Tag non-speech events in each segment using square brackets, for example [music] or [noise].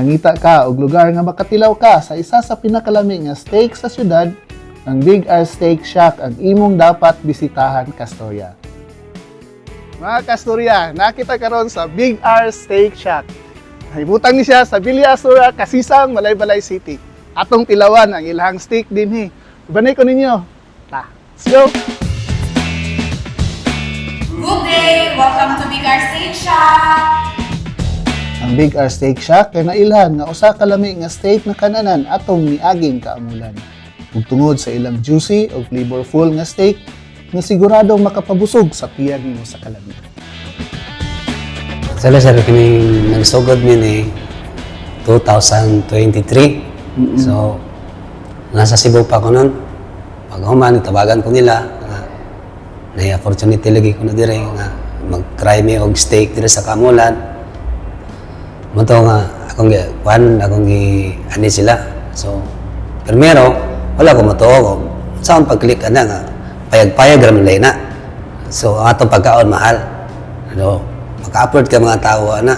nangita ka og lugar nga makatilaw ka sa isa sa pinakalami nga steak sa syudad, ang Big R Steak Shack ang imong dapat bisitahan kastorya. Mga kastorya, nakita karon sa Big R Steak Shack. Nahibutang ni siya sa Villa Asura, Kasisang, Malaybalay City. Atong tilawan ang ilahang steak din he. Ibanay ko ninyo. Ta, let's go! Big R Steak Shack kay nailhan nga usa ka lami nga steak na kananan atong miaging kaamulan. Ug tungod sa ilang juicy ug flavorful nga steak nga siguradong makapabusog sa tiyan nimo sa kalami. Sala sir kami nagsugod mi ni 2023. So nasa Cebu pa ko nun. Pag human tawagan ko nila na opportunity lagi ko na dire nga mag-try mi og steak dire sa Kamulan. Mo to nga akong gi kuan akong gi ani sila. So primero wala ko matuo ko. Saan pag-click ana nga payag-payag ra man na. So ang atong pagkaon mahal. Ano, maka-upload ka mga tao ana.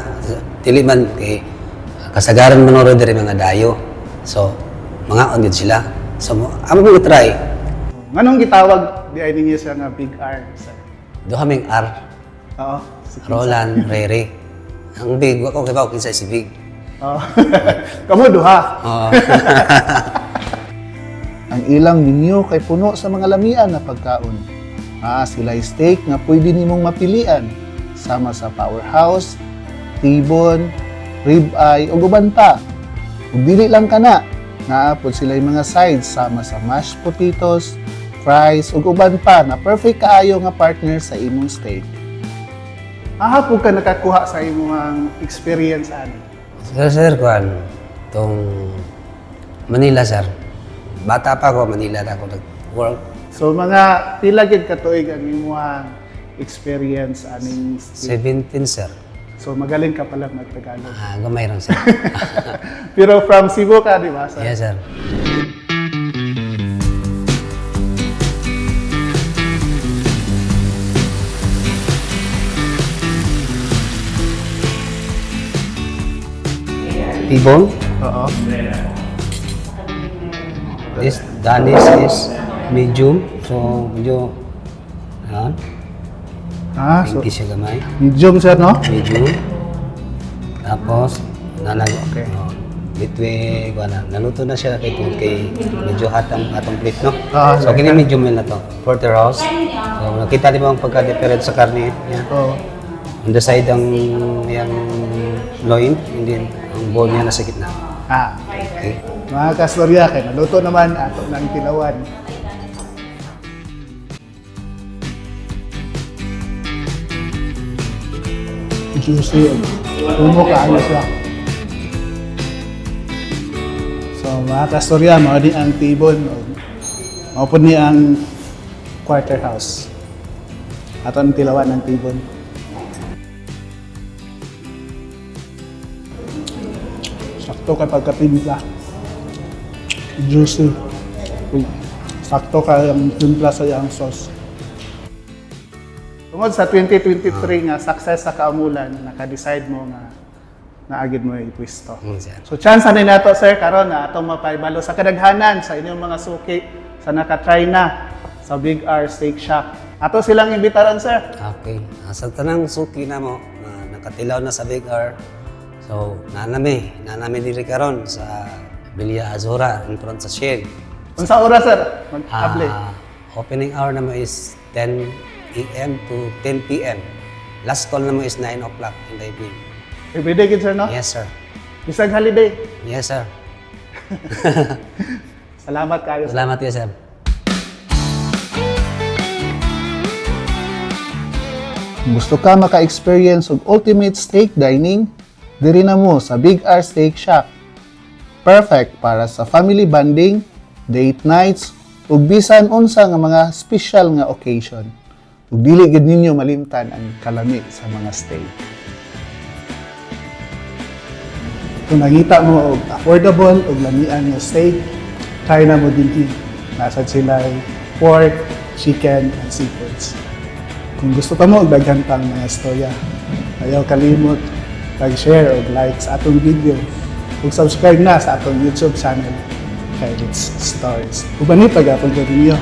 Dili man kay kasagaran man oro diri mga dayo. So mga on sila. So mo amo mo try. Nganong gitawag di ay ninyo siya nga Big R? Sir? Duha ming R, Oo. Roland, Rere. Ang big, wa ko ba kinsa si big. Oo. [laughs] Kamu duha. Oo. [laughs] Ang ilang menu kay puno sa mga lamian na pagkaon. Ah, sila steak nga pwede nimong mapilian sama sa powerhouse, tibon, rib eye ug uban pa. Ug dili lang kana, naapod sila yung mga sides sama sa mashed potatoes, fries ug uban pa na perfect kaayo nga partner sa imong steak. Ahapon ka nakakuha sa imong experience ani. Sir, sir, kuan, tong Manila, sir. Bata pa ako, Manila na ako nag-work. So mga pila gid ka tuig ang imong experience aning steak? 17, sir. So magaling ka pala magtagalog. Ah, gamay rin, sir. [laughs] Pero from Cebu ka, di ba? Sa yes, sir. Tibon? Oo. This Danis is medium. So, medyo, yan. Ah, so Pinky siya gamay. medium sir, no? Medium. Tapos, nalag, Okay. oh, between, wala, naluto na siya kay tungkol kay medyo hot ang atong plate, no? Ah, so, kini medium yun na to. Porterhouse. So, nakita di ba ang pagka-different sa karne? Yan. Oo. On the side ang yung loin, and then ang bone niya nasa gitna. Ah, Okay. mga kastorya, kay naluto naman ato ng tinawan. Juicy. Tumo ka ayos siya. So mga kastorya, mga di ang tibon. Mga po ni ang quarter house. Ato ang tilawan ng tibon. Sakto kay pagkatimpla. Juicy. Sakto kay ang timpla sa iyang sauce. Tungod sa 2023 nga success sa kaamulan, naka-decide mo nga naagid mo ipwisto. Mm, sir. So chance na nato sir karon na atong mapaybalo sa kadaghanan sa inyong mga suki sa nakatry na sa Big R Steak Shack. Ato silang imbitaran sir. Okay. Sa tanang suki na mo, na nakatilaw na sa Big R. So, nanami, nanami diri karon sa Villa Azura in front sa Shell. Unsa oras sir? Mag-able. Ah, opening hour naman is 10 a.m. to 10 p.m. Last call naman is 9 o'clock in the evening. Everyday gid sir no? Yes, sir. Bisag holiday. Yes, sir. [laughs] Salamat kayo. sir. Salamat kayo, sir. Gusto ka maka-experience og ultimate steak dining, diri na mo sa Big R Steak Shack. Perfect para sa family bonding, date nights, ug bisan unsa nga mga special nga occasion. Ug dili gid ninyo malimtan ang kalami sa mga steak. Kung nakita mo og affordable og lamian nga steak, try na mo din Nasa sila pork, chicken, and seafoods. Kung gusto ka mo, daghan pang mga istorya. Ayaw kalimot, mag-share o like sa atong video. ug subscribe na sa atong YouTube channel kay Ritz Stories. Ug mani pag-apon ko ninyo.